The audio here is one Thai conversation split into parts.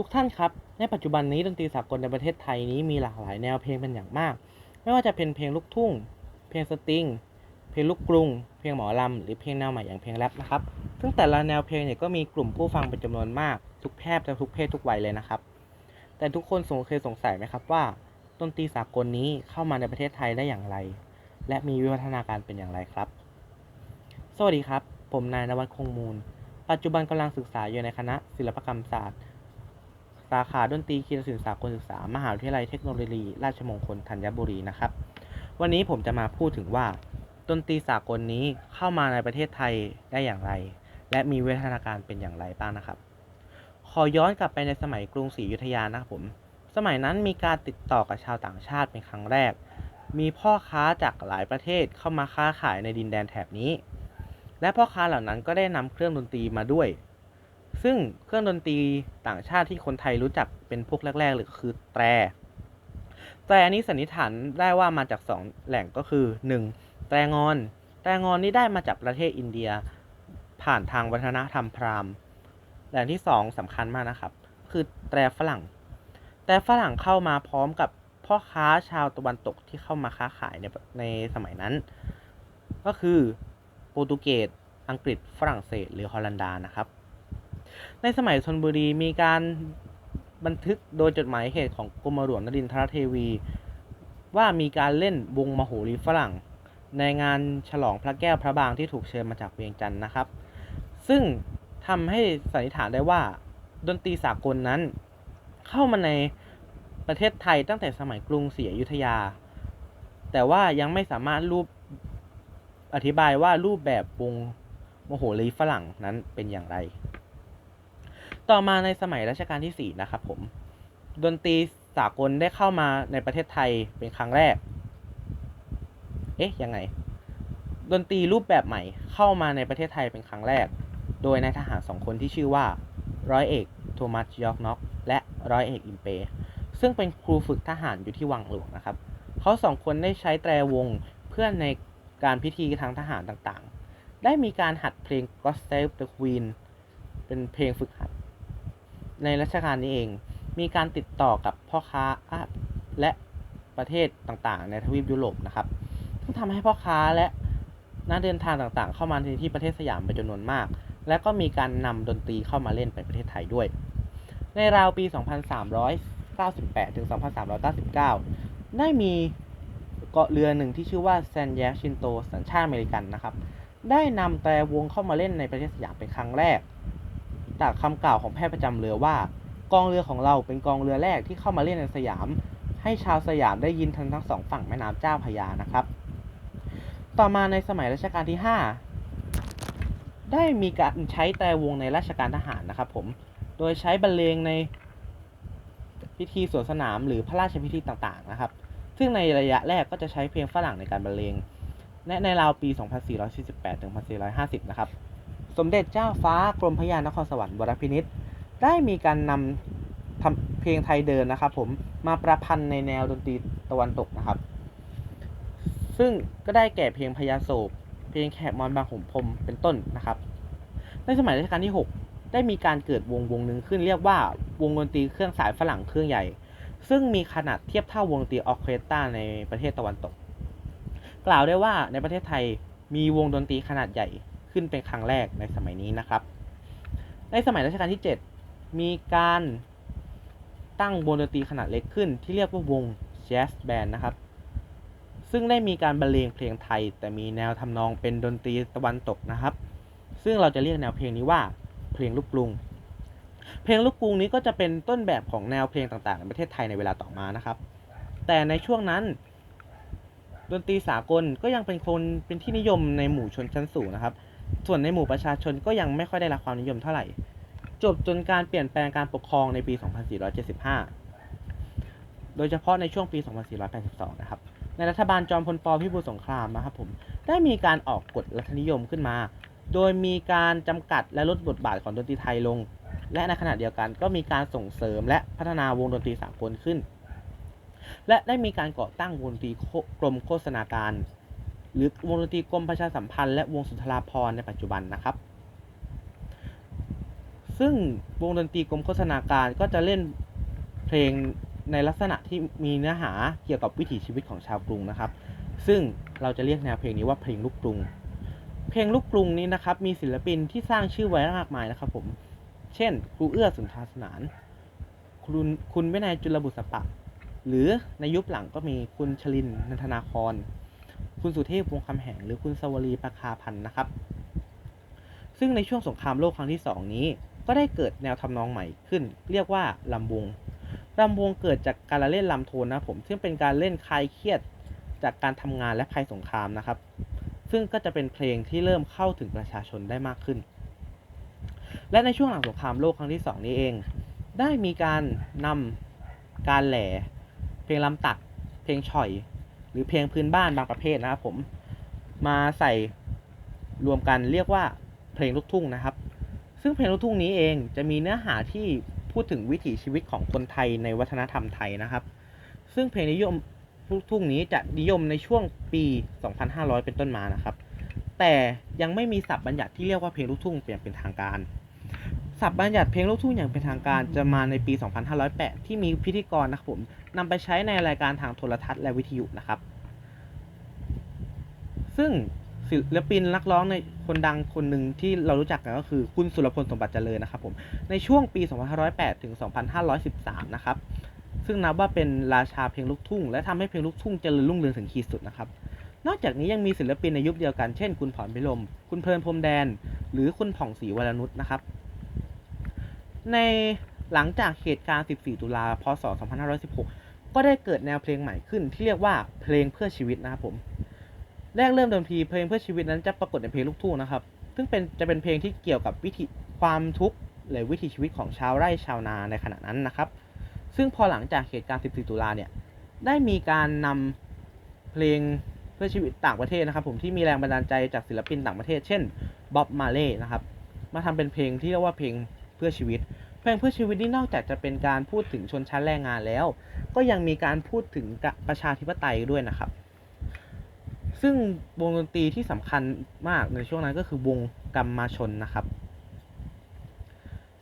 ทุกท่านครับ ในปัจจุบันนี้ดนตรีสากลในประเทศไทยนี้มีหลากหลายแนวเพลงเป็นอย่างมาก ไม่ว่าจะเป็นเพลงลูกทุ่ง เพลงสตริง เพลงลูกกรุง เพลงหมอลำ หรือเพลงแนวใหม่อย่างเพลงแรปนะครับ ซึ่งแต่ละแนวเพลงเนี่ยก็มีกลุ่มผู้ฟังเป็นจำนวนมาก ทุกแพทย์และทุกเพศทุกวัยเลยนะครับ แต่ทุกคนสงเคยสงสัยไหมครับว่าดนตรีสากลนี้เข้ามาในประเทศไทยได้อย่างไร และมีวิวัฒนาการเป็นอย่างไรครับ สวัสดีครับ ผมนายนวัฒน์คงมูล ปัจจุบันกำลังศึกษาอยู่ในคณะศิลปกรรมศาสตร์ สาขาดนตรีคีตศิลป์สากลศึกษามหาวิทยาลัยเทคโนโลยีราชมงคลธัญบุรีนะครับ วันนี้ผมจะมาพูดถึงว่า ดนตรีสากลนี้เข้ามาในประเทศไทยได้อย่างไร และมีวิวัฒนาการเป็นอย่างไรบ้างนะครับ ขอย้อนกลับไปในสมัยกรุงศรีอยุธยานะครับผม สมัยนั้นมีการติดต่อกับชาวต่างชาติเป็นครั้งแรก มีพ่อค้าจากหลายประเทศเข้ามาค้าขายในดินแดนแถบนี้ และพ่อค้าเหล่านั้นก็ได้นำเครื่องดนตรีมาด้วย ซึ่งเครื่องดนตรีต่างชาติที่คนไทยรู้จักเป็นพวกแรกๆเลยก็คือแตร แตรนี้สันนิษฐานได้ว่ามาจากสองแหล่งก็คือ 1. แตรงอน แตรงอนนี้ได้มาจากประเทศอินเดีย ผ่านทางวัฒนธรรมพราหมณ์แหล่งที่สองสำคัญมากนะครับ คือแตรฝรั่ง แต่ฝรั่งเข้ามาพร้อมกับพ่อค้าชาวตะวันตกที่เข้ามาค้าขายในในสมัยนั้น ก็คือโปรตุเกสอังกฤษฝรั่งเศสหรือฮอลันดานะครับ ในสมัยธนบุรีมีการบันทึกโดยจดหมายเหตุของกรมหลวงนรินทรเทวี ว่ามีการเล่นวงมโหรีฝรั่ง ในงานฉลองพระแก้วพระบางที่ถูกเชิญมาจากเวียงจันทร์นะครับ ซึ่งทำให้สันนิษฐานได้ว่าดนตรีสากลนั้น เข้ามาในประเทศไทยตั้งแต่สมัยกรุงศรีอยุธยา แต่ว่ายังไม่สามารถรูปอธิบายว่ารูปแบบวงโมโหรีฝรั่งนั้นเป็นอย่างไร ต่อมาในสมัยรัชกาลที่ 4 นะครับผม ดนตรีสากลได้เข้ามาในประเทศไทยเป็นครั้งแรก เอ๊ะ ยังไง ดนตรีรูปแบบใหม่เข้ามาในประเทศไทยเป็นครั้งแรก โดยนายทหารสองคนที่ชื่อว่า ร้อยเอกโทมัสยอกน็อก และร้อยเอกอิมเป ซึ่งเป็นครูฝึกทหารอยู่ที่วังหลวงนะครับ เขาสองคนได้ใช้แตรวงเพื่อในการพิธีทางทหารต่างๆ ได้มีการหัดเพลง God Save the Queen เป็นเพลงฝึกหัด ในรัชกาลนี้เอง มีการติดต่อกับพ่อค้าและประเทศต่างๆ ในทวีปยุโรปนะครับซึ่งทำให้พ่อค้าและนักเดินทางต่างๆ เข้ามาในที่ประเทศสยามเป็นจำนวนมาก และก็มีการนำดนตรีเข้ามาเล่นไปประเทศไทยด้วย ในราวปี 2398 ถึง 2399 ได้มีเกาะเรือหนึ่งที่ชื่อว่าแซนแยชินโตสัญชาติอเมริกันนะครับ ได้นำแต่วงเข้ามาเล่นในประเทศสยามเป็นครั้งแรก จากคำกล่าวของแพทย์ประจำเรือว่า กองเรือของเราเป็นกองเรือแรกที่เข้ามาเล่นในสยาม ให้ชาวสยามได้ยินทั้งทั้งสองฝั่งแม่น้ำเจ้าพยานะครับ ต่อมาในสมัยรัชกาลที่ 5 ได้มีการใช้แต่วงในราชการทหารนะครับผมโดยใช้บรรเลงในพิธีสวนสนามหรือพระราชพิธีต่างๆนะครับ ซึ่งในระยะแรกก็จะใช้เพลงฝรั่งในการบรรเลง และในราวปี 2448-2450 นะครับ สมเด็จเจ้าฟ้ากรมพระยานครสวรรค์วรพินิษฐ์ได้มีการนำทำเพลงไทยเดินนะครับผมมาประพันธ์ในแนวดนตรีตะวันตกนะครับ ซึ่งก็ได้แก่เพลงพญาโศกเพลงแขกมอนบางขุนพรมเป็นต้นนะครับ ในสมัยรัชกาลที่ 6 ได้มีการเกิดวงวงหนึ่งขึ้นเรียกว่าวงดนตรีเครื่องสายฝรั่งเครื่องใหญ่ ซึ่งมีขนาดเทียบเท่าวงดนตรีออเคสตราในประเทศตะวันตก กล่าวได้ว่าในประเทศไทยมีวงดนตรีขนาดใหญ่ ขึ้นเป็นครั้งแรกในสมัยนี้นะครับ ในสมัยรัชกาลที่ 7 มีการตั้งวงดนตรีขนาดเล็กขึ้น ที่เรียกว่าวงแจ๊สแบนด์นะครับ ซึ่งได้มีการบรรเลงเพลงไทย แต่มีแนวทำนองเป็นดนตรีตะวันตกนะครับ ซึ่งเราจะเรียกแนวเพลงนี้ว่าเพลงลูกกรุง เพลงลูกกรุงนี้ก็จะเป็นต้นแบบของแนวเพลงต่างๆ ในประเทศไทยในเวลาต่อมานะครับ แต่ในช่วงนั้น ดนตรีสากลก็ยังเป็นคนเป็นที่นิยมในหมู่ชนชั้นสูงนะครับ ส่วนในหมู่ประชาชนก็ยังไม่ค่อยได้รับความนิยมเท่าไหร่ จบจนการเปลี่ยนแปลงการปกครองในปี 2475 โดยเฉพาะในช่วงปี 2482 นะครับ ในรัฐบาลจอมพลปพิบูลสงครามนะครับผม ได้มีการออกกฎรัฐนิยมขึ้นมา โดยมีการจำกัดและลดบทบาทของดนตรีไทยลง และในขณะเดียวกันก็มีการส่งเสริมและพัฒนาวงดนตรีสากลขึ้น และได้มีการก่อตั้งวงดนตรีกรมโฆษณาการ หรือวงดนตรีกรมประชาสัมพันธ์และวงสุนทราภรณ์ในปัจจุบันนะครับ ซึ่งวงดนตรีกรมโฆษณาการก็จะเล่นเพลงในลักษณะที่มีเนื้อหาเกี่ยวกับวิถีชีวิตของชาวกรุงนะครับ ซึ่งเราจะเรียกแนวเพลงนี้ว่าเพลงลูกกรุง เพลงลูกกรุงนี้นะครับมีศิลปินที่สร้างชื่อไว้มากมายนะครับผม เช่น ครูเอื้อสุนทรสนาน คุณคุณวินัยจุลบุษปะ หรือในยุคหลังก็มีคุณชลินนันทนาคร คุณสุเทพวงคำแหงหรือคุณสวรีประคาพันธ์นะครับ ซึ่งในช่วงสงครามโลกครั้งที่สองนี้ ก็ได้เกิดแนวทำนองใหม่ขึ้น เรียกว่าลำวงลำวงเกิดจากการเล่นลำโทนนะผม ซึ่งเป็นการเล่นคลายเครียดจากการทำงานและภัยสงครามนะครับ ซึ่งก็จะเป็นเพลงที่เริ่มเข้าถึงประชาชนได้มากขึ้น และในช่วงหลังสงครามโลกครั้งที่สองนี้เอง ได้มีการนำการแหล่ เพลงลำตัดเพลงฉ่อย หรือเพลงพื้นบ้านบางประเภทนะครับผมมาใส่รวมกันเรียกว่าเพลงลูกทุ่งนะครับ ซึ่งเพลงลูกทุ่งนี้เองจะมีเนื้อหาที่พูดถึงวิถีชีวิตของคนไทยในวัฒนธรรมไทยนะครับ ซึ่งเพลงนิยมลูกทุ่งนี้จะนิยมในช่วงปี 2500 เป็นต้นมานะครับ แต่ยังไม่มีศัพท์บัญญัติที่เรียกว่าเพลงลูกทุ่งอย่างเป็นทางการ ศัพท์บัญญัติเพลงลูกทุ่งอย่างเป็นทางการจะมาในปี 2508 ที่มีพิธีกรนะครับผมนำไปใช้ในรายการทางโทรทัศน์และวิทยุนะครับ ซึ่งศิลปินนักร้องในคนดังคนหนึ่งที่เรารู้จักกันก็คือคุณสุรพลสมบัติเจริญนะครับผมในช่วงปี 2508 ถึง 2513 นะครับ ซึ่งนับว่าเป็นราชาเพลงลูกทุ่ง และทำให้เพลงลูกทุ่งเจริญรุ่งเรืองถึงขีดสุดนะครับ นอกจากนี้ยังมีศิลปินในยุคเดียวกันเช่น คุณผ่อนพิรมคุณเพลินพรมแดน หรือคุณผ่องศรีวรนุชนะครับ ในหลังจากเหตุการณ์ 14 ตุลา พศ 2516 ก็ได้เกิดแนวเพลงใหม่ขึ้นที่เรียกว่าเพลงเพื่อชีวิตนะครับผม แรกเริ่มเดิมทีเพลงเพื่อชีวิตนั้นจะปรากฏในเพลงลูกทุ่งนะครับ ซึ่งเป็นจะเป็นเพลงที่เกี่ยวกับวิถีความทุกข์หรือวิถีชีวิตของชาวไร่ชาวนาในขณะนั้นนะครับ ซึ่งพอหลังจากเหตุการณ์ 14 ตุลาเนี่ย ได้มีการนำเพลงเพื่อชีวิตต่างประเทศนะครับ ผมที่มีแรงบันดาลใจจากศิลปินต่างประเทศ เช่นบ๊อบมาเล่นะครับ มาทำเป็นเพลงที่เรียกว่าเพลงเพื่อชีวิต เพลงเพื่อชีวิตนี่นอกจากจะเป็นการพูดถึงชนชั้นแรงงานแล้ว ก็ยังมีการพูดถึงประชาธิปไตยด้วยนะครับซึ่งวงดนตรีที่สำคัญมากในช่วงนั้นก็คือวงกรรมาชนนะครับ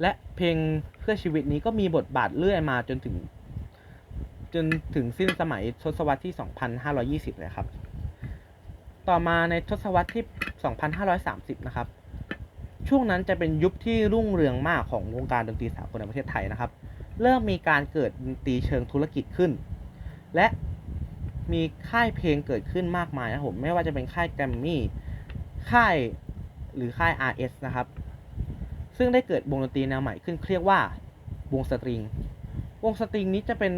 และเพลงเพื่อชีวิตนี้ก็มีบทบาทเรื่อยมาจนถึง จนถึงสิ้นสมัยทศวรรษที่ 2520 เลยครับ ต่อมาในทศวรรษที่ 2530 นะครับ ช่วงนั้นจะเป็นยุคที่รุ่งเรืองมากของวงการดนตรีสากลในประเทศไทยนะครับ เริ่มมีการเกิดดนตรีเชิงธุรกิจขึ้น และมีค่ายเพลงเกิดขึ้นมากมายนะผมไม่ว่าจะเป็นค่ายแกรมมี่ค่ายหรือค่าย RS นะครับ ซึ่งได้เกิดวงดนตรีแนวใหม่ขึ้นเรียกว่าวงสตริง วงสตริงนี้จะเป็น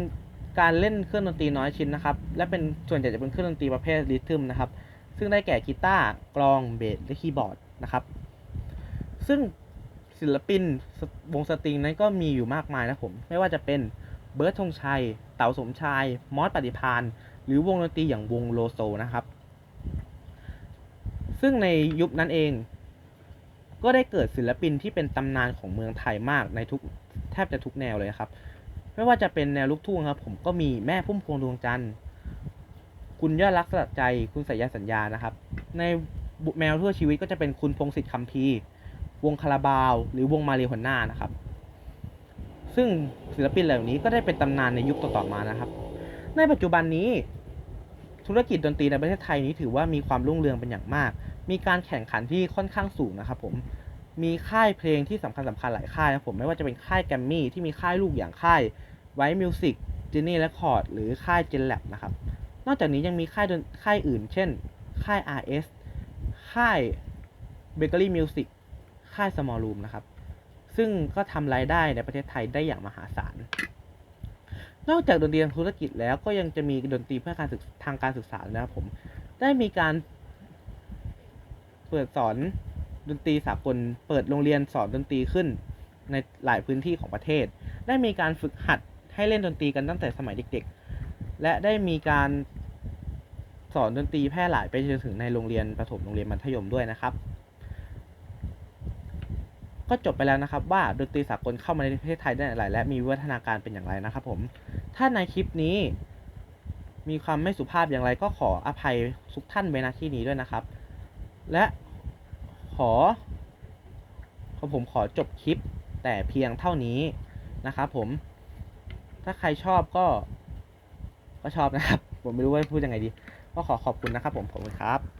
การเล่นเครื่องดนตรีน้อยชิ้นนะครับ และเป็นส่วนใหญ่จะเป็นเครื่องดนตรีประเภทริทึมนะครับ ซึ่งได้แก่กีตาร์ กลอง เบส และคีย์บอร์ดนะครับ ซึ่งศิลปินวงสตริงนั้นก็มีอยู่มากมายนะผม ไม่ว่าจะเป็นเบิร์ดธงชัย เต๋าสมชาย มอสปฏิพานหรือวงดนตรีอย่างวงโลโซนะครับ ซึ่งในยุคนั้นเอง ก็ได้เกิดศิลปินที่เป็นตำนานของเมืองไทยมากในทุกแทบจะทุกแนวเลยครับ ไม่ว่าจะเป็นแนวลูกทุ่งครับ ผมก็มีแม่พุ่มพวงดวงจันทร์คุณยอดรักสลักใจ คุณสายยาสัญญานะครับ ในแมวทั่วชีวิตก็จะเป็นคุณพงศิษฐ์คำพีร์ วงคาราบาว หรือวงมาเรียหัวหน้านะครับ ซึ่งศิลปินเหล่านี้ก็ได้เป็นตำนานในยุคต่อๆมานะครับ ในปัจจุบันนี้ธุรกิจดนตรีในประเทศไทยนี้ถือว่ามีความรุ่งเรืองเป็นอย่างมาก มีการแข่งขันที่ค่อนข้างสูงนะครับ ผม มีค่ายเพลงที่สำคัญสำคัญหลายค่ายนะผม ไม่ว่าจะเป็นค่ายแกรมมี่ที่มีค่ายลูกอย่างค่ายไวท์มิวสิกจินนี่และคอร์ดหรือค่ายเจนแลบนะครับ นอกจากนี้ยังมีค่ายค่ายอื่น เช่น ค่าย RS ค่าย Bakery Music ค่าย Small Room นะครับ ซึ่งก็ทำรายได้ในประเทศไทยได้อย่างมหาศาล นอกจากดนตรีทางธุรกิจแล้วก็ยังจะมีดนตรีเพื่อการศึกทางการศึกษานะครับผม ได้มีการเปิดสอนดนตรีสากล เปิดโรงเรียนสอนดนตรีขึ้นในหลายพื้นที่ของประเทศ ได้มีการฝึกหัดให้เล่นดนตรีกันตั้งแต่สมัยเด็กๆ และได้มีการสอนดนตรีแพร่หลายไปจนถึงในโรงเรียนประถมโรงเรียนมัธยมด้วยนะครับ ก็จบไปแล้วนะครับว่าดนตรีสากลเข้ามาในประเทศไทยได้อย่างไร และมีวัฒนาการเป็นอย่างไรนะครับผม ถ้าในคลิปนี้ มีความไม่สุภาพอย่างไรก็ขออภัยทุกท่านไว้ณที่นี้ด้วยนะครับ และขอขอผมขอจบคลิปแต่เพียงเท่านี้นะครับผม ถ้าใครชอบก็ก็ชอบนะครับ ผมไม่รู้ว่าพูดยังไงดี ก็ขอขอบคุณนะครับผมขอบคุณครับ